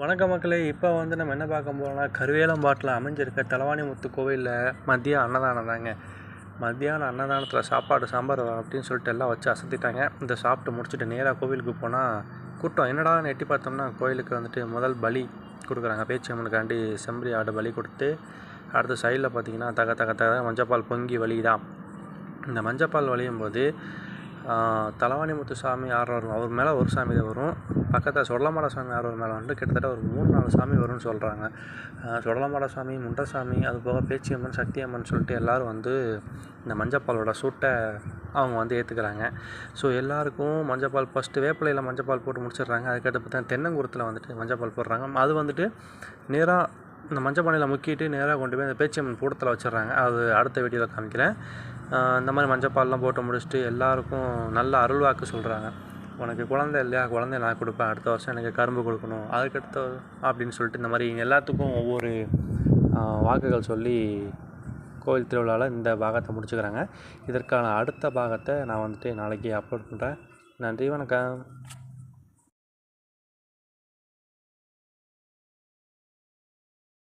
வணக்க மக்களே இப்போ வந்து நம்ம என்ன பார்க்க போகிறோம்னா கருவேலம்பாட்டில் அமைஞ்சிருக்க தலவாணி முத்து கோவிலில் மதிய அன்னதானம் தாங்க. மத்தியானம் அன்னதானத்தில் சாப்பாடு சாம்பார் அப்படின்னு சொல்லிட்டு எல்லாம் வச்சு அசத்திட்டாங்க. இந்த சாப்பிட்டு முடிச்சுட்டு நேராக கோவிலுக்கு போனால் கூட்டம் என்னடா எட்டி பார்த்தோம்னா கோயிலுக்கு வந்துட்டு முதல் பலி கொடுக்குறாங்க. பேச்சியம்மனுக்காண்டி செம்பரி ஆடு பலி கொடுத்து அடுத்து சைடில் பார்த்தீங்கன்னா தக தக தக மஞ்சப்பால் பொங்கி வலிதான் இந்த மஞ்சப்பால் வழியும் போது தலவாணி முத்து சாமி வரும்? அவர் மேலே ஒரு சாமி தான் வரும். பக்கத்தில் சொடலமாட சாமி ஆடுறவர் மேலே வந்து கிட்டத்தட்ட ஒரு மூணு நாலு சாமி வரும்னு சொல்கிறாங்க சொடலமாட சாமி முண்டசாமி அது போக பேச்சியம்மன் சக்தியம்மன் சொல்லிட்டு எல்லோரும் வந்து இந்த மஞ்சப்பாலோட சூட்டை அவங்க வந்து ஏற்றுக்கிறாங்க ஸோ எல்லாருக்கும் மஞ்சப்பால் ஃபஸ்ட்டு வேப்பிலையில் மஞ்சப்பால் போட்டு முடிச்சிடுறாங்க. அதுக்கடுத்து பார்த்தா தென்னங்குரத்தில் வந்துட்டு மஞ்சப்பால் போடுறாங்க. அது வந்துட்டு நேராக இந்த மஞ்சப்பானையில் முக்கிட்டு நேராக கொண்டு போய் அந்த பேச்சியம்மன் கூடத்தில் வச்சிடுறாங்க. அது அடுத்த வீடியோவில் காமிக்கிறேன். இந்த மாதிரி மஞ்சப்பால்லாம் போட்டு முடிச்சுட்டு எல்லாருக்கும் நல்ல அருள்வாக்கு சொல்கிறாங்க உனக்கு குழந்தை இல்லையா? குழந்தை நான் கொடுப்பேன். அடுத்த வருஷம் எனக்கு கரும்பு கொடுக்கணும். அதுக்கடுத்த அப்படின்னு சொல்லிட்டு இந்த மாதிரி எல்லாத்துக்கும் ஒவ்வொரு வாக்குகள் சொல்லி கோவில் திருவிழாவில் இந்த பாகத்தை முடிச்சுக்கிறாங்க. இதற்கான அடுத்த பாகத்தை நான் வந்துட்டு நாளைக்கு அப்லோட் பண்ணுறேன் நன்றி வணக்கம்.